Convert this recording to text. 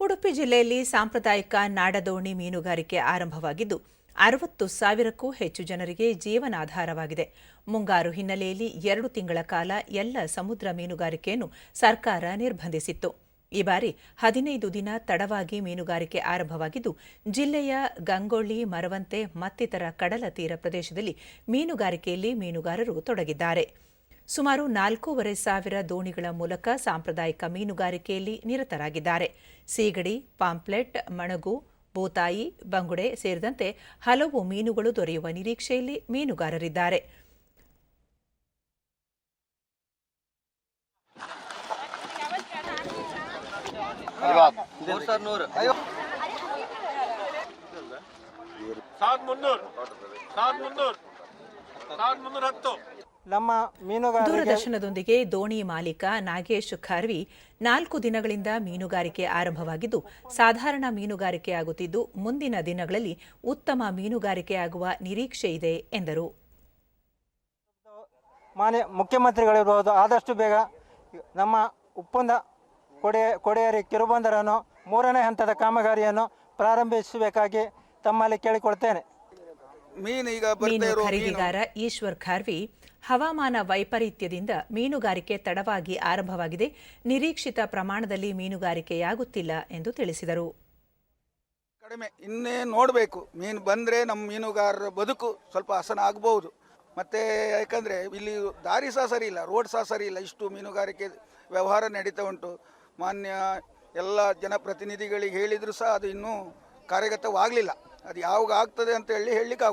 ಉಡುಪಿ ಜಿಲ್ಲೆಯಲ್ಲಿ ಸಾಂಪ್ರದಾಯಿಕ ನಾಡದೋಣಿ ಮೀನುಗಾರಿಕೆ ಆರಂಭವಾಗಿದ್ದು, ಅರವತ್ತು ಸಾವಿರಕ್ಕೂ ಹೆಚ್ಚು ಜನರಿಗೆ ಜೀವನಾಧಾರವಾಗಿದೆ. ಮುಂಗಾರು ಹಿನ್ನೆಲೆಯಲ್ಲಿ ಎರಡು ತಿಂಗಳ ಕಾಲ ಎಲ್ಲ ಸಮುದ್ರ ಮೀನುಗಾರಿಕೆಯನ್ನು ಸರ್ಕಾರ ನಿರ್ಬಂಧಿಸಿತ್ತು. ಈ ಬಾರಿ ಹದಿನೈದು ದಿನ ತಡವಾಗಿ ಮೀನುಗಾರಿಕೆ ಆರಂಭವಾಗಿದ್ದು, ಜಿಲ್ಲೆಯ ಗಂಗೊಳ್ಳಿ, ಮರವಂತೆ ಮತ್ತಿತರ ಕಡಲ ತೀರ ಪ್ರದೇಶದಲ್ಲಿ ಮೀನುಗಾರಿಕೆಯಲ್ಲಿ ಮೀನುಗಾರರು ತೊಡಗಿದ್ದಾರೆ. ಸುಮಾರು ನಾಲ್ಕೂವರೆ ಸಾವಿರ ದೋಣಿಗಳ ಮೂಲಕ ಸಾಂಪ್ರದಾಯಿಕ ಮೀನುಗಾರಿಕೆಯಲ್ಲಿ ನಿರತರಾಗಿದ್ದಾರೆ. ಸೀಗಡಿ ಪಾಂಪ್ಲೆಟ್ ಮಣಗು ಬೋತಾಯಿ ಬಂಗುಡೆ ಸೇರಿದಂತೆ ಹಲವು ಮೀನುಗಳು ದೊರೆಯುವ ನಿರೀಕ್ಷೆಯಲ್ಲಿ ಮೀನುಗಾರರಿದ್ದಾರೆ. ಸಾವಿರದ ಮುನ್ನೂರು ಸಾವಿರದ ಮುನ್ನೂರು ನಮ್ಮ ದೂರದರ್ಶನದೊಂದಿಗೆ ದೋಣಿ ಮಾಲೀಕ ನಾಗೇಶ್ ಖಾರ್ವಿ ನಾಲ್ಕು ದಿನಗಳಿಂದ ಮೀನುಗಾರಿಕೆ ಆರಂಭವಾಗಿದ್ದು ಸಾಧಾರಣ ಮೀನುಗಾರಿಕೆ ಆಗುತ್ತಿದ್ದು ಮುಂದಿನ ದಿನಗಳಲ್ಲಿ ಉತ್ತಮ ಮೀನುಗಾರಿಕೆ ಆಗುವ ನಿರೀಕ್ಷೆ ಇದೆ ಎಂದರು. ಮಾನ್ಯ ಮುಖ್ಯಮಂತ್ರಿಗಳಿರ್ಬೋದು ಆದಷ್ಟು ಬೇಗ ನಮ್ಮ ಒಪ್ಪಂದ ಕೊಡೆ ಕೊಡೆಯರಿ ಕಿರುಬಂದರನ್ನು ಮೂರನೇ ಹಂತದ ಕಾಮಗಾರಿಯನ್ನು ಪ್ರಾರಂಭಿಸಬೇಕಾಗಿ ತಮ್ಮಲ್ಲಿ ಕೇಳಿಕೊಳ್ತೇನೆ. ಮೀನು ಖರೀದಿಗಾರ ಈಶ್ವರ್ ಖಾರ್ವಿ ಹವಾಮಾನ ವೈಪರೀತ್ಯದಿಂದ ಮೀನುಗಾರಿಕೆ ತಡವಾಗಿ ಆರಂಭವಾಗಿದೆ. ನಿರೀಕ್ಷಿತ ಪ್ರಮಾಣದಲ್ಲಿ ಮೀನುಗಾರಿಕೆಯಾಗುತ್ತಿಲ್ಲ ಎಂದು ತಿಳಿಸಿದರು. ಕಡಿಮೆ ಇನ್ನೇ ನೋಡಬೇಕು. ಮೀನು ಬಂದರೆ ನಮ್ಮ ಮೀನುಗಾರರ ಬದುಕು ಸ್ವಲ್ಪ ಹಸನ ಆಗಬಹುದು ಮತ್ತು ಯಾಕಂದರೆ ಇಲ್ಲಿ ದಾರಿ ಸಹ ಸರಿ ಇಲ್ಲ ರೋಡ್ ಸಹ ಸರಿ ಇಲ್ಲ. ಇಷ್ಟು ಮೀನುಗಾರಿಕೆ ವ್ಯವಹಾರ ನಡೀತಾ ಉಂಟು. ಮಾನ್ಯ ಎಲ್ಲ ಜನಪ್ರತಿನಿಧಿಗಳಿಗೆ ಹೇಳಿದರೂ ಸಹ ಅದು ಇನ್ನೂ ಕಾರ್ಯಗತವಾಗಲಿಲ್ಲ. ಅದು ಯಾವಾಗ ಆಗ್ತದೆ ಅಂತ ಹೇಳಿ ಹೇಳಲಿಕ್ಕೆ